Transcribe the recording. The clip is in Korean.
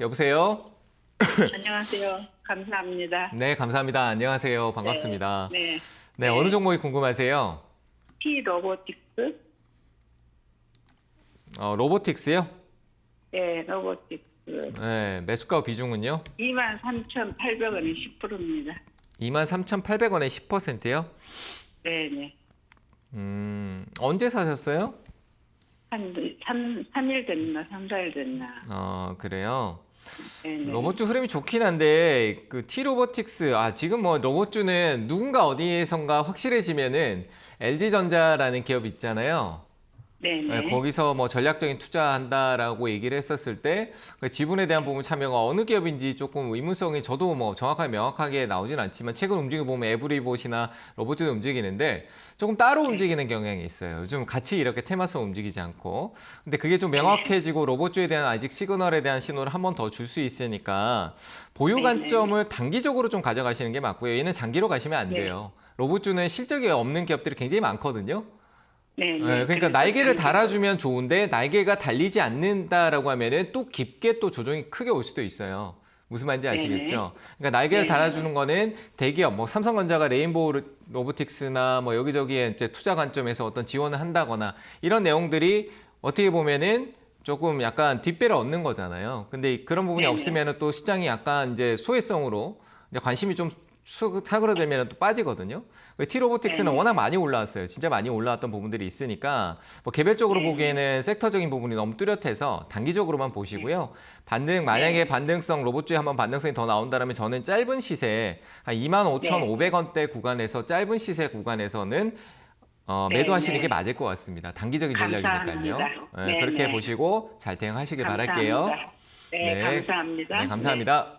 여보세요? 안녕하세요. 감사합니다. 네, 감사합니다. 안녕하세요. 반갑습니다. 네, 네. 어느 종목이 궁금하세요? T 로보틱스. 어, 로보틱스요? 네, 로보틱스. 네, 매수가 비중은요? 23,800원이 10%입니다. 23,800원에 10%요? 네, 네. 음, 언제 사셨어요? 한 3, 삼일 됐나? 3, 4일 됐나? 어, 그래요. 네, 네. 로봇주 흐름이 좋긴 한데 그 T로보틱스 아 지금 뭐 로봇주는 누군가 어디에선가 확실해지면은 LG전자라는 기업 있잖아요. 네, 네, 네. 거기서 뭐 전략적인 투자한다라고 얘기를 했었을 때그 지분에 대한 부분 참여가 어느 기업인지 조금 의문성이 저도 뭐 정확하게 명확하게 나오진 않지만 최근 움직임 보면 에브리봇이나 로봇도 움직이는데 조금 따로 움직이는 경향이 있어요. 요즘 같이 이렇게 테마성 움직이지 않고 근데 그게 좀 명확해지고 로봇주에 대한 아직 시그널에 대한 신호를 한 번 더 줄 수 있으니까 보유 네네. 관점을 단기적으로 좀 가져가시는 게 맞고요. 얘는 장기로 가시면 안 네. 돼요. 로봇주는 실적이 없는 기업들이 굉장히 많거든요. 네, 네. 네, 그러니까 날개를 좀- 달아주면 좋은데 날개가 달리지 않는다라고 하면은 또 깊게 또 조정이 크게 올 수도 있어요. 무슨 말인지 아시겠죠? 그러니까 날개를 네. 달아주는 거는 대기업, 뭐 삼성전자가 레인보우 로- 로보틱스나 뭐 여기저기에 이제 투자 관점에서 어떤 지원을 한다거나 이런 내용들이 어떻게 보면은 조금 약간 뒷배를 얻는 거잖아요. 근데 그런 부분이. 없으면은 또 시장이 약간 이제 소외성으로 이제 관심이 좀 수- 사그러들면 또 빠지거든요. T로보틱스는 네네. 워낙 많이 올라왔어요. 진짜 많이 올라왔던 부분들이 있으니까 뭐 개별적으로 네네. 보기에는 섹터적인 부분이 너무 뚜렷해서 단기적으로만 보시고요. 반등 만약에 네. 반등성 로봇주에 한번 반등성이 더 나온다면 저는 짧은 시세 한 25,500원대 구간에서 짧은 시세 구간에서는 어, 네, 매도하시는 네. 게 맞을 것 같습니다. 단기적인 전략이니까요. 네, 네, 그렇게 네. 보시고 잘 대응하시길 바랄게요. 감사합니다. 네, 네. 감사합니다. 네, 감사합니다.